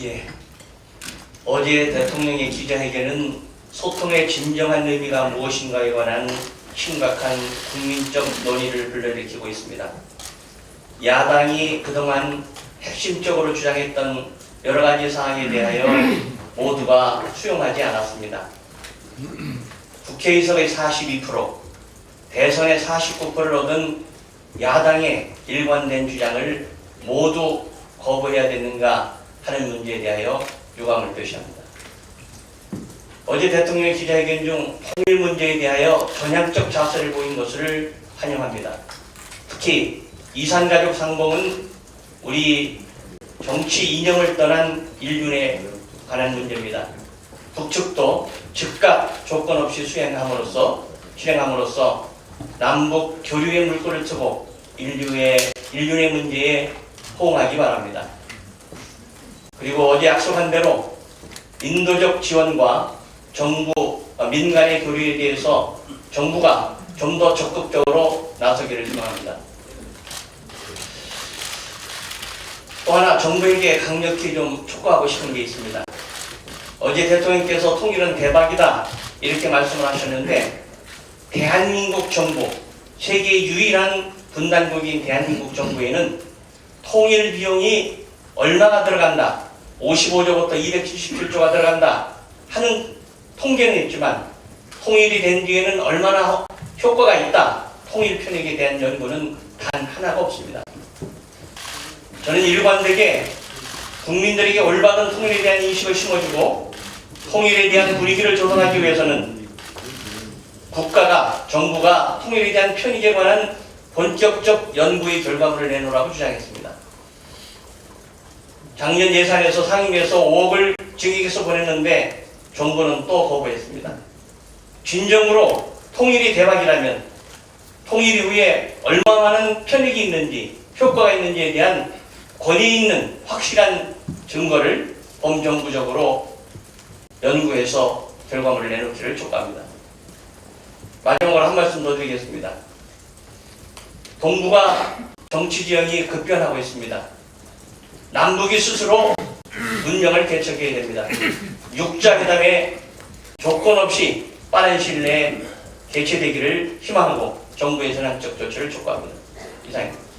예. 어제 대통령의 기자회견은 소통의 진정한 의미가 무엇인가에 관한 심각한 국민적 논의를 불러일으키고 있습니다. 야당이 그동안 핵심적으로 주장했던 여러 가지 사항에 대하여 모두가 수용하지 않았습니다. 국회의석의 42%, 대선의 49%를 얻은 야당의 일관된 주장을 모두 거부해야 되는가 하는 문제에 대하여 유감을 표시합니다. 어제 대통령의 기자회견 중 통일 문제에 대하여 전향적 자세를 보인 것을 환영합니다. 특히 이산가족 상봉은 우리 정치 이념을 떠난 인륜에 관한 문제입니다. 북측도 즉각 조건 없이 수행함으로써 실행함으로써 남북 교류의 물꼬를 트고 인류의 인륜의 문제에 호응하기 바랍니다. 그리고 어제 약속한 대로 인도적 지원과 정부 어, 민간의 교류에 대해서 정부가 좀 더 적극적으로 나서기를 희망합니다. 또 하나 정부에게 강력히 좀 촉구하고 싶은 게 있습니다. 어제 대통령께서 통일은 대박이다 이렇게 말씀을 하셨는데 대한민국 정부 세계 유일한 분단국인 대한민국 정부에는 통일 비용이 얼마가 들어간다 55조부터 277조가 들어간다 하는 통계는 있지만 통일이 된 뒤에는 얼마나 효과가 있다 통일 편익에 대한 연구는 단 하나가 없습니다. 저는 일관되게 국민들에게 올바른 통일에 대한 인식을 심어주고 통일에 대한 분위기를 조성하기 위해서는 국가가 정부가 통일에 대한 편익에 관한 본격적 연구의 결과물을 내놓으라고 주장했습니다. 작년 예산에서 상임위에서 5억을 증액해서 보냈는데 정부는 또 거부했습니다. 진정으로 통일이 대박이라면 통일 이후에 얼마만한 편익이 있는지 효과가 있는지에 대한 권위 있는 확실한 증거를 범정부적으로 연구해서 결과물을 내놓기를 촉구합니다. 마지막으로 한 말씀 더 드리겠습니다. 동북아 정치 지형이 급변하고 있습니다. 남북이 스스로 문명을 개척해야 됩니다. 육자회담에 조건 없이 빠른 시일 내에 개최되기를 희망하고 정부의 전향적 조치를 촉구합니다. 이상입니다.